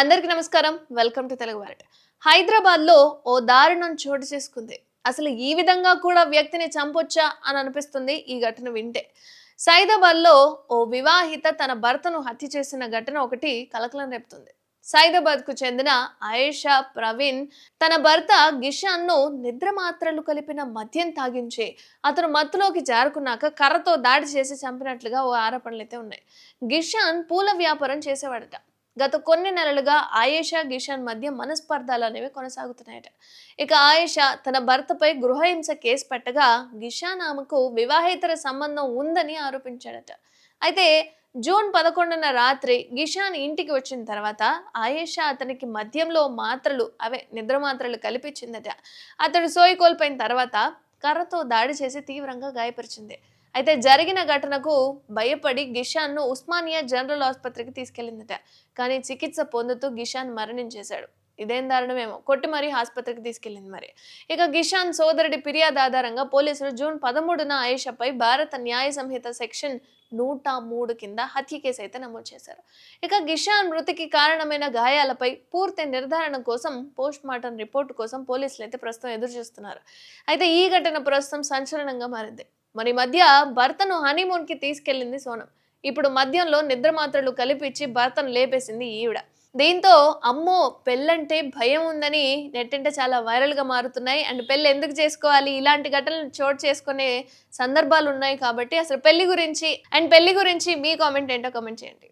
అందరికీ నమస్కారం. Welcome to Telugu వారట్ హైదరాబాద్లో ఓ దారుణం చోటు చేసుకుంది. అసలు ఈ విధంగా కూడా వ్యక్తిని చంపొచ్చా అని అనిపిస్తుంది ఈ ఘటన వింటే. సైదాబాద్లో ఓ వివాహిత తన భర్తను హత్య చేసిన ఘటన ఒకటి కలకలం రేపుతుంది. సైదాబాద్కు చెందిన ఆయేషా ప్రవీణ్ తన భర్త గిషాన్ను నిద్ర మాత్రలు కలిపిన మద్యం తాగించి అతను మత్తులోకి జారుకున్నాక కర్రతో దాడి చేసి చంపినట్లుగా ఓ ఆరోపణలు అయితే ఉన్నాయి. గిషాన్ పూల వ్యాపారం చేసేవాడట. గత కొన్ని నెలలుగా ఆయేషా గిషాన్ మధ్య మనస్పర్ధాలు అనేవి కొనసాగుతున్నాయట. ఇక ఆయేషా తన భర్తపై గృహహింస కేసు పెట్టగా గిషాన్ ఆమెకు వివాహేతర సంబంధం ఉందని ఆరోపించాడట. అయితే జూన్ పదకొండున రాత్రి గిషాన్ ఇంటికి వచ్చిన తర్వాత ఆయేషా అతనికి మద్యంలో మాత్రలు అవే నిద్ర మాత్రలు కల్పించిందట. అతడు సోయి కోల్పోయిన తర్వాత కర్రతో దాడి చేసి తీవ్రంగా గాయపరిచింది. అయితే జరిగిన ఘటనకు భయపడి గిషాన్ను ఉస్మానియా జనరల్ ఆసుపత్రికి తీసుకెళ్ళిందట కానీ చికిత్స పొందుతూ గిషాన్ మరణించేశాడు. ఇదేం దారుణమేమో. కొట్టి మరీ ఆసుపత్రికి తీసుకెళ్ళింది మరి. ఇక గిషాన్ సోదరుడి ఫిర్యాదు ఆధారంగా పోలీసులు జూన్ పదమూడున ఆయేషాపై భారత న్యాయ సంహిత సెక్షన్ నూట మూడు కింద హత్య కేసు అయితే నమోదు చేశారు. ఇక గిషాన్ మృతికి కారణమైన గాయాలపై పూర్తి నిర్ధారణ కోసం పోస్ట్ మార్టం రిపోర్టు కోసం పోలీసులు అయితే ప్రస్తుతం ఎదురు చూస్తున్నారు అయితే ఈ ఘటన ప్రస్తుతం సంచలనంగా మారింది. మరి మధ్య భర్తను హనీమూన్కి తీసుకెళ్ళింది సోనం. ఇప్పుడు మద్యంలో నిద్ర మాత్రలు కలిపిచ్చి భర్తను లేపేసింది ఈవిడ. దీంతో అమ్మో పెళ్ళంటే భయం ఉందని నెట్టింట చాలా వైరల్గా మారుతున్నాయి. అండ్ పెళ్ళి ఎందుకు చేసుకోవాలి? ఇలాంటి ఘటనలు చోటు చేసుకునే సందర్భాలు ఉన్నాయి కాబట్టి అసలు పెళ్ళి గురించి అండ్ పెళ్ళి గురించి మీ కామెంట్ ఏంటో కామెంట్ చేయండి.